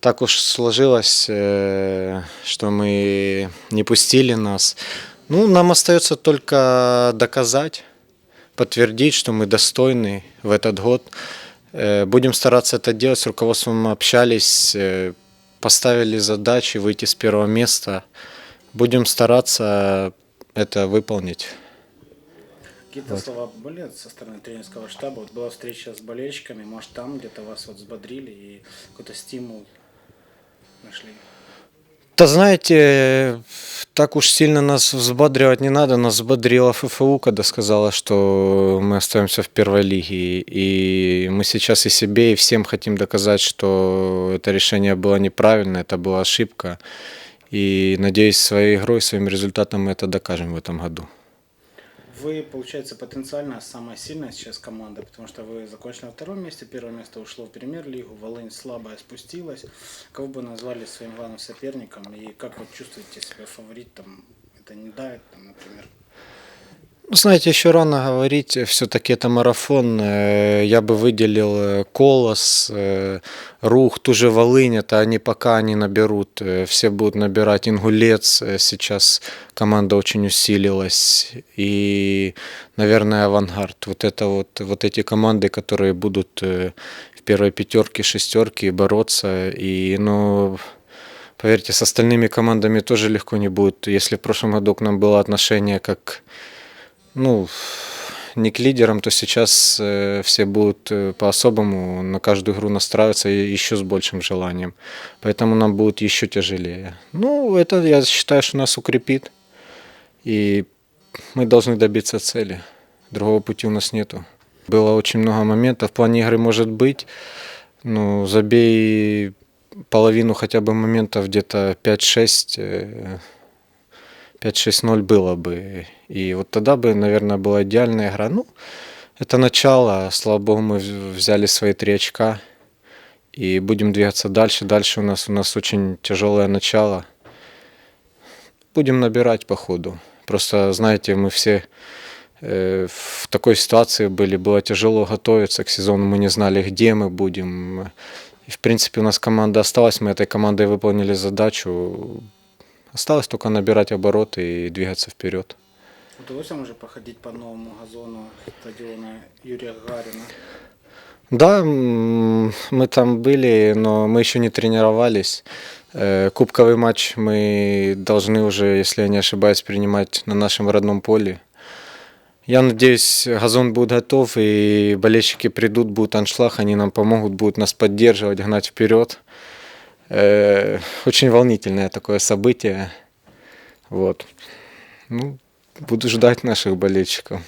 Так уж сложилось, э, что мы не пустили нас. Ну, нам остается только доказать, подтвердить, что мы достойны в этот год. Э, Будем стараться это делать. С руководством мы общались, э, поставили задачи выйти с первого места. Будем стараться это выполнить. Какие-то слова были со стороны тренерского штаба? Вот была встреча с болельщиками, может там где-то вас вот взбодрили и какой-то стимул нашли? Да знаете, так уж сильно нас взбадривать не надо. Нас взбодрила ФФУ, когда сказала, что мы остаемся в первой лиге. И мы сейчас и себе, и всем хотим доказать, что это решение было неправильно, это была ошибка. И надеюсь, своей игрой, своим результатом мы это докажем в этом году. Вы, получается, потенциально самая сильная сейчас команда, потому что вы закончили на втором месте, первое место ушло в премьер-лигу, Волынь слабая спустилась. Кого бы назвали своим главным соперником и как вы чувствуете себя фаворитом? Это не давит, там, например? Ну, Знаете, еще рано говорить, все-таки это марафон. Э, Я бы выделил э, Колос, э, Рух, ту же Волынь, это они пока они наберут, все будут набирать Ингулец, сейчас команда очень усилилась, и, наверное, Авангард. Вот это вот, вот эти команды, которые будут в первой пятерке, шестерке бороться, и, ну, поверьте, с остальными командами тоже легко не будет. Если в прошлом году к нам было отношение как ну, не к лидерам, то сейчас э, все будут э, по-особому на каждую игру настраиваться и еще с большим желанием. Поэтому нам будет еще тяжелее. Ну, это, я считаю, что нас укрепит. И мы должны добиться цели. Другого пути у нас нету. Было очень много моментов. В плане игры может быть. Ну, забей половину хотя бы моментов, где-то 5-6, э, 5-6-0 было бы. И вот тогда бы, наверное, была идеальная игра. Ну, это начало. Слава богу, мы взяли свои три очка. И будем двигаться дальше. Дальше у нас, у нас очень тяжелое начало. Будем набирать по ходу. Просто, знаете, мы все э, в такой ситуации были. Было тяжело готовиться к сезону. Мы не знали, где мы будем. И, в принципе, у нас команда осталась. Мы этой командой выполнили задачу. Осталось только набирать обороты и двигаться вперед. Удалось вам уже походить по новому газону стадиона Юрия Гагарина? Да, мы там были, но мы еще не тренировались. Э, Кубковый матч мы должны уже, если я не ошибаюсь, принимать на нашем родном поле. Я надеюсь, газон будет готов, и болельщики придут, будет аншлаг, они нам помогут, будут нас поддерживать, гнать вперед. Э, Очень волнительное такое событие. Вот. Ну, буду ждать наших болельщиков.